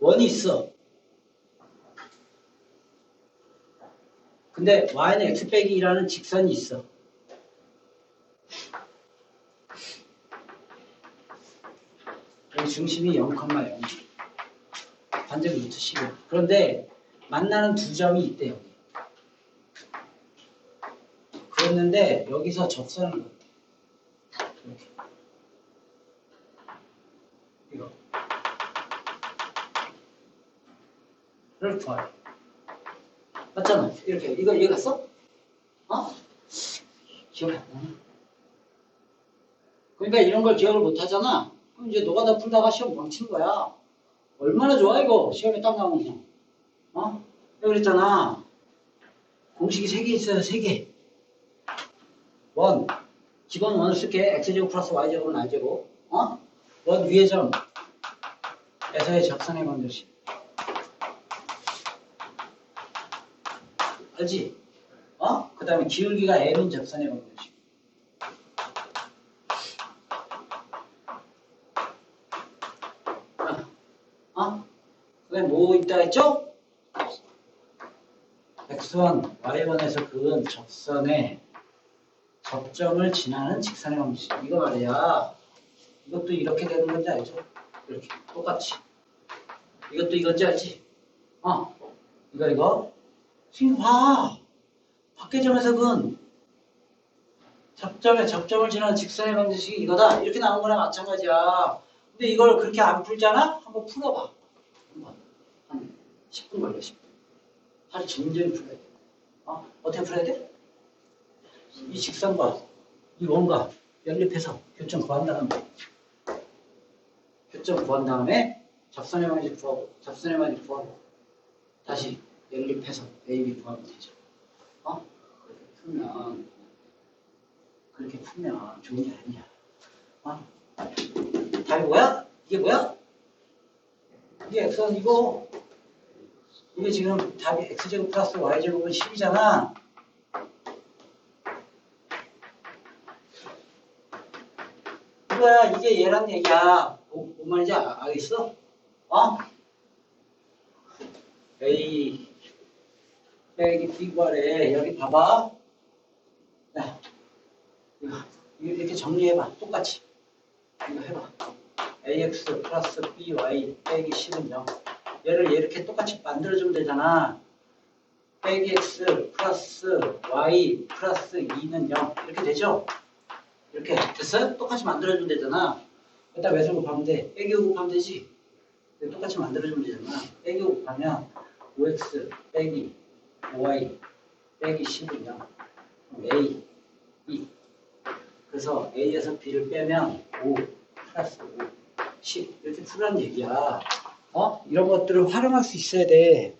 원이 있어. 근데 y는 x 빼기 2라는 직선이 있어. 여기 중심이 0,0. 반절 루트 10이야. 그런데 만나는 두 점이 있대 여기. 그랬는데 여기서 그었대. 이렇게. 이거. 를 구하래. 맞잖아. 이렇게. 이거 이해 갔어? 어? 기억이 안 나네. 그러니까 이런 걸 기억을 못 하잖아. 그럼 이제 노가다 풀다가 시험 망치는 거야. 얼마나 좋아 이거 시험에 딱 나오면. 어? 내가 그랬잖아. 공식이 세개 있어요. 세 개. 원. 기본 원을 쓸게. x제곱 플러스 y제곱은 r제곱. 어? 원 위의 점. 에서의 적선의 방정식. 알지? 어? 그 다음에 기울기가 m인 적선의 방정식. 어? 그게 뭐 있다 했죠? x1, y1에서 그은 적선의 접점을 지나는 직선의 방식. 이거 말이야. 이것도 이렇게 되는 건지 알죠? 이렇게 똑같이. 이것도 이건지 알지? 어? 이거 이거. 지금 봐. 점에서 근 접점에 접점을 지나는 직선의 방정식이 이거다. 이렇게 나온 거랑 마찬가지야. 근데 이걸 그렇게 안 풀잖아? 한번 풀어봐. 한번. 한 10분 걸려, 10분. 하루 종일 풀어야 돼. 어? 어떻게 풀어야 돼? 이 직선과 이 원과 연립해서 교점 구한 다음에 교점 구한 다음에 접선의 방식 구하고 접선의 방식 구하고 다시 연립해서 A, B 구하면 되죠. 어? 그렇게 풀면 그렇게 풀면 좋은 게 아니야. 어? 답이 뭐야? 이게 뭐야? 이게 x는 이거 이게 지금 답이 x제곱 플러스 y제곱은 10이잖아. 이거야 이게 얘란 얘기야. 뭐, 뭔 말인지 아, 알겠어? 어? A 빼기 구하래. 여기 봐봐. 야, 이렇게 정리해봐. 똑같이. 이거 해봐. ax 플러스 by 빼기 10은 0. 얘를 이렇게 똑같이 만들어주면 되잖아. 빼기 x 플러스 y 플러스 2는 0. 이렇게 되죠? 이렇게 됐어요? 똑같이 만들어주면 되잖아. 일단 외을 곱하면 돼. 빼기 5 곱하면 되지? 똑같이 만들어주면 되잖아. 빼기 5 곱하면 5x 빼기 5y 빼기 10은 0. a 2. 그래서 a에서 b를 빼면 5 플러스 5 10 이렇게 풀라는 얘기야. 어? 이런 것들을 활용할 수 있어야 돼.